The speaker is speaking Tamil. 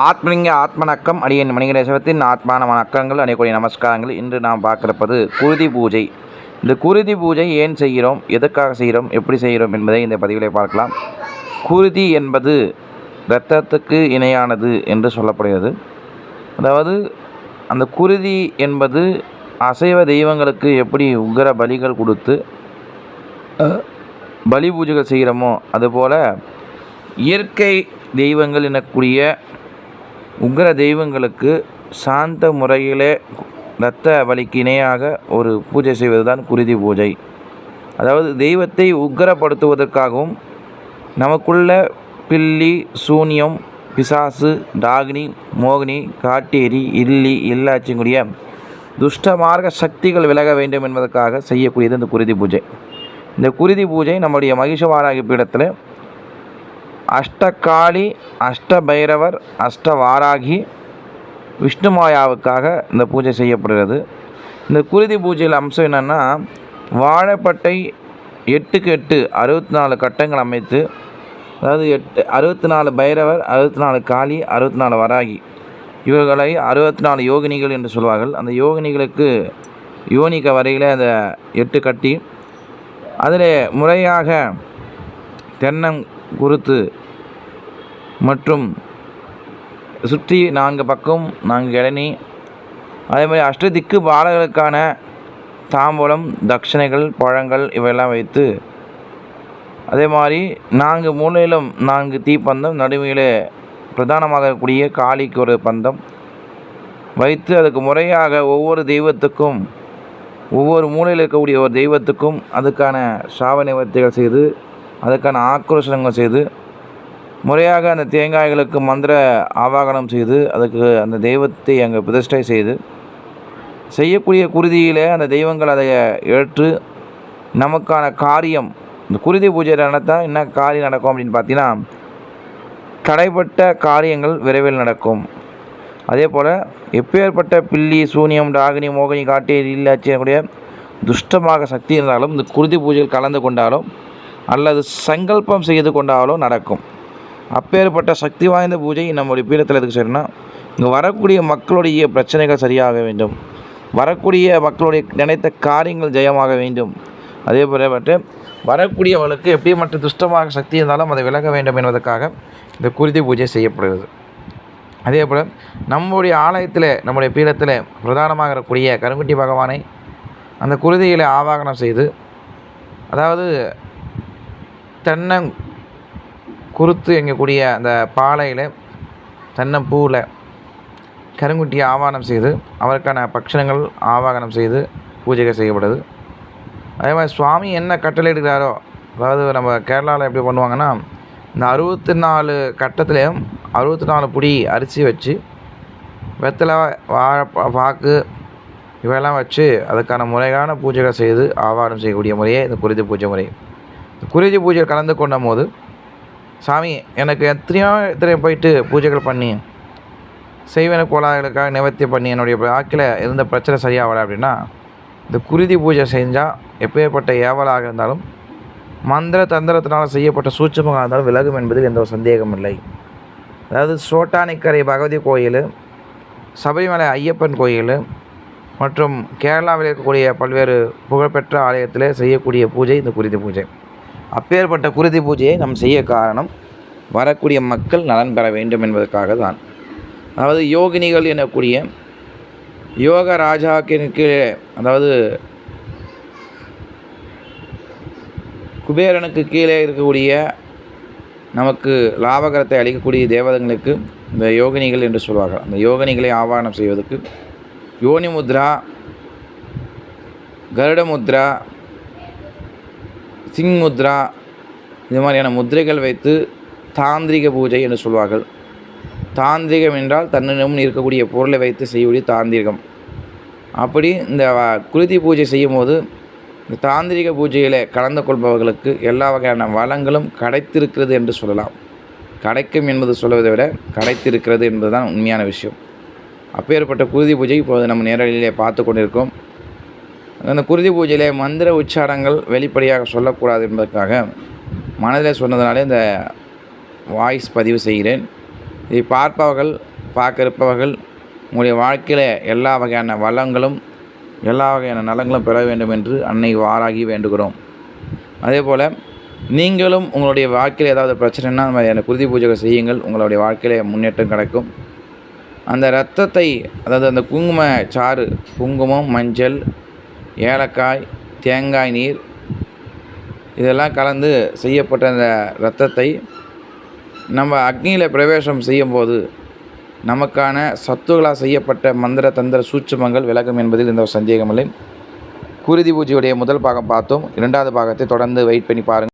ஆத்மலிங்க ஆத்மணக்கம் அடியின் மணிகணேசவத்தின் ஆத்மான வணக்கங்கள் அணியக்கூடிய நமஸ்காரங்கள். இன்று நாம் பார்க்கிறப்பது குருதி பூஜை. இந்த குருதி பூஜை ஏன் செய்கிறோம்? எதற்காக செய்கிறோம்? எப்படி செய்கிறோம் என்பதை இந்த பதிவிலே பார்க்கலாம். குருதி என்பது இரத்தத்துக்கு இணையானது என்று சொல்லப்படுகிறது. அதாவது அந்த குருதி என்பது அசைவ தெய்வங்களுக்கு எப்படி உகர பலிகள் கொடுத்து பலி பூஜைகள் செய்கிறோமோ அதுபோல் இயற்கை தெய்வங்கள் எனக்கூடிய உக்ர தெய்வங்களுக்கு சாந்த முறையிலே இரத்த பலிக்கு இணையாக ஒரு பூஜை செய்வது தான் குருதி பூஜை. அதாவது தெய்வத்தை உக்கிரப்படுத்துவதற்காகவும் நமக்குள்ள பில்லி சூனியம் பிசாசு டாகினி மோகினி காட்டேரி இல்லி இல்லாச்சிங்குரிய துஷ்டமார்க்க சக்திகள் விலக வேண்டும் என்பதற்காக செய்யக்கூடியது இந்த குருதி பூஜை. இந்த குருதி பூஜை நம்முடைய மகிஷவாராகி பீடத்தில் அஷ்டகாளி அஷ்டபைரவர் அஷ்டவாராகி விஷ்ணுமாயாவுக்காக இந்த பூஜை செய்யப்படுகிறது. இந்த குருதி பூஜையில் அம்சம் என்னென்னா வாழைப்பட்டை எட்டுக்கு எட்டு அறுபத்தி நாலு கட்டங்கள் அமைத்து அதாவது எட்டு அறுபத்தி நாலு பைரவர் அறுபத்தி நாலு காளி அறுபத்தி நாலு வராகி. இவர்களை அறுபத்தி நாலு யோகினிகள் என்று சொல்வார்கள். அந்த யோகினிகளுக்கு யோனிக்க வரையில் அந்த எட்டு கட்டி அதில் முறையாக தென்னம் குருத்து மற்றும் சுற்றி நான்கு பக்கம் நான்கு இளநி. அதே மாதிரி அஷ்டதிக்கு பாலகளுக்கான தாம்பூலம் தட்சணைகள் பழங்கள் இவையெல்லாம் வைத்து அதே மாதிரி நான்கு மூலையிலும் நான்கு தீப்பந்தம் நடுமையிலே பிரதானமாக இருக்கக்கூடிய காளிக்கு ஒரு பந்தம் வைத்து அதுக்கு முறையாக ஒவ்வொரு தெய்வத்துக்கும் ஒவ்வொரு மூலையில் இருக்கக்கூடிய ஒரு தெய்வத்துக்கும் அதுக்கான சாவ நிவர்த்திகள் செய்து அதுக்கான ஆக்ரோஷங்கள் செய்து முறையாக அந்த தேங்காய்களுக்கு மந்திர ஆவாகனம் செய்து அதுக்கு அந்த தெய்வத்தை அங்கே பிரதிஷ்டை செய்து செய்யக்கூடிய குருதியில் அந்த தெய்வங்கள் அதை ஏற்று நமக்கான காரியம் இந்த குருதி பூஜை நடத்தால் என்ன காரியம் நடக்கும் அப்படின்னு பார்த்தீங்கன்னா தடைப்பட்ட காரியங்கள் விரைவில் நடக்கும். அதே போல் எப்பேற்பட்ட பில்லி சூனியம் டாகினி மோகினி காட்டி இல்லாச்சியக்கூடிய துஷ்டமாக சக்தி இருந்தாலும் இந்த குருதி பூஜையில் கலந்து கொண்டாலும் அல்லது சங்கல்பம் செய்து கொண்டாலும் நடக்கும். அப்பேற்பட்ட சக்தி வாய்ந்த பூஜை நம்முடைய பீடத்தில் எதுக்கு சரின்னா இங்கே வரக்கூடிய மக்களுடைய பிரச்சனைகள் சரியாக வேண்டும். வரக்கூடிய மக்களுடைய நினைத்த காரியங்கள் ஜெயமாக வேண்டும். அதே போல வரக்கூடியவர்களுக்கு எப்படி மற்ற துஷ்டமாக சக்தி இருந்தாலும் அதை விலக வேண்டும் என்பதற்காக இந்த குருதி பூஜை செய்யப்படுகிறது. அதே போல் நம்முடைய ஆலயத்தில் நம்முடைய பீடத்தில் பிரதானமாக இருக்கக்கூடிய கருங்குட்டி பகவானை அந்த குருதிகளை ஆவாகனம் செய்து அதாவது தென்னங் குருத்து எங்கக்கூடிய அந்த பாலையில் தென்னம்பூவில் கருங்குட்டியை ஆவாகனம் செய்து அவருக்கான பக்ஷணங்கள் ஆவாகனம் செய்து பூஜைகள் செய்யப்படுது. அதே மாதிரி சுவாமி என்ன கட்டளையிடுகிறாரோ அதாவது நம்ம கேரளாவில் எப்படி பண்ணுவாங்கன்னா இந்த அறுபத்தி நாலு கட்டத்துலேயும் அறுபத்தி நாலு புடி அரிசி வச்சு வெத்தலை வாழை பாக்கு இவையெல்லாம் வச்சு அதுக்கான முறையான பூஜைகள் செய்து ஆவாரம் செய்யக்கூடிய முறையே இந்த குருதி பூஜை முறை. குருதி பூஜையில் கலந்து கொண்ட போது சாமி எனக்கு எத்தனையோ எத்தனையோ போயிட்டு பூஜைகள் பண்ணி செய்வன கோளாறுகளுக்காக நிவர்த்தி பண்ணி என்னுடைய வாக்கில் இருந்த பிரச்சனை சரியாகலை அப்படின்னா இந்த குருதி பூஜை செஞ்சால் எப்பேற்பட்ட ஏவலாக இருந்தாலும் மந்திர தந்திரத்தினால் செய்யப்பட்ட சூட்சமாக இருந்தாலும் விலகும் என்பதில் எந்த ஒரு சந்தேகம் இல்லை. அதாவது சோட்டானிக்கரை பகவதி கோயில் சபரிமலை ஐயப்பன் கோயில் மற்றும் கேரளாவில் இருக்கக்கூடிய பல்வேறு புகழ்பெற்ற ஆலயத்தில் செய்யக்கூடிய பூஜை இந்த குருதி பூஜை. அப்பேற்பட்ட குருதி பூஜையை நாம் செய்ய காரணம் வரக்கூடிய மக்கள் நலன் பெற வேண்டும் என்பதற்காக தான். அதாவது யோகினிகள் எனக்கூடிய யோக ராஜாக்கின் கீழே அதாவது குபேரனுக்கு கீழே இருக்கக்கூடிய நமக்கு லாபகரத்தை அளிக்கக்கூடிய தேவதங்களுக்கு இந்த யோகினிகள் என்று சொல்வார்கள். அந்த யோகினிகளை ஆவாகனம் செய்வதற்கு யோனி முத்ரா கருட முத்ரா சிங் முத்ரா இது மாதிரியான முத்திரைகள் வைத்து தாந்திரிக பூஜை என்று சொல்வார்கள். தாந்திரிகம் என்றால் தன்னிடம் இருக்கக்கூடிய பொருளை வைத்து செய்யக்கூடிய தாந்திரிகம். அப்படி இந்த குருதி பூஜை செய்யும்போது இந்த தாந்திரிக பூஜையில் கலந்து கொள்பவர்களுக்கு எல்லா வகையான வளங்களும் கிடைத்திருக்கிறது என்று சொல்லலாம். கிடைக்கும் என்பது சொல்வதை விட கிடைத்திருக்கிறது என்பதுதான் உண்மையான விஷயம். அப்பேற்பட்ட குருதி பூஜை இப்போது நம்ம நேரடியிலே பார்த்து கொண்டிருக்கோம் அந்த குருதி பூஜையிலே மந்திர உச்சாரங்கள் வெளிப்படையாக சொல்லக்கூடாது என்பதற்காக மனதில் சொன்னதுனாலே இந்த வாய்ஸ் பதிவு செய்கிறேன். இதை பார்ப்பவர்கள் பார்க்க இருப்பவர்கள் உங்களுடைய வாழ்க்கையில் எல்லா வகையான வளங்களும் எல்லா வகையான நலங்களும் பெற வேண்டும் என்று அன்னை வாராகி வேண்டுகிறோம். அதே போல் நீங்களும் உங்களுடைய வாழ்க்கையில் ஏதாவது பிரச்சனைனா அந்த மாதிரியான குருதி பூஜைகள் செய்யுங்கள். உங்களுடைய வாழ்க்கையில் முன்னேற்றம் கிடைக்கும். அந்த இரத்தத்தை அதாவது அந்த குங்கும சாறு குங்குமம் மஞ்சள் ஏலக்காய் தேங்காய் நீர் இதெல்லாம் கலந்து செய்யப்பட்ட அந்த இரத்தத்தை நம்ம அக்னியில் பிரவேசம் செய்யும்போது நமக்கான சத்துகளால் செய்யப்பட்ட மந்திர தந்திர சூட்சுமங்கள் விலகும் என்பதில் எந்த ஒரு சந்தேகமில்லை குருதி பூஜையுடைய முதல் பாகம் பார்த்தோம். இரண்டாவது பாகத்தை தொடர்ந்து வெயிட் பண்ணி பாருங்கள்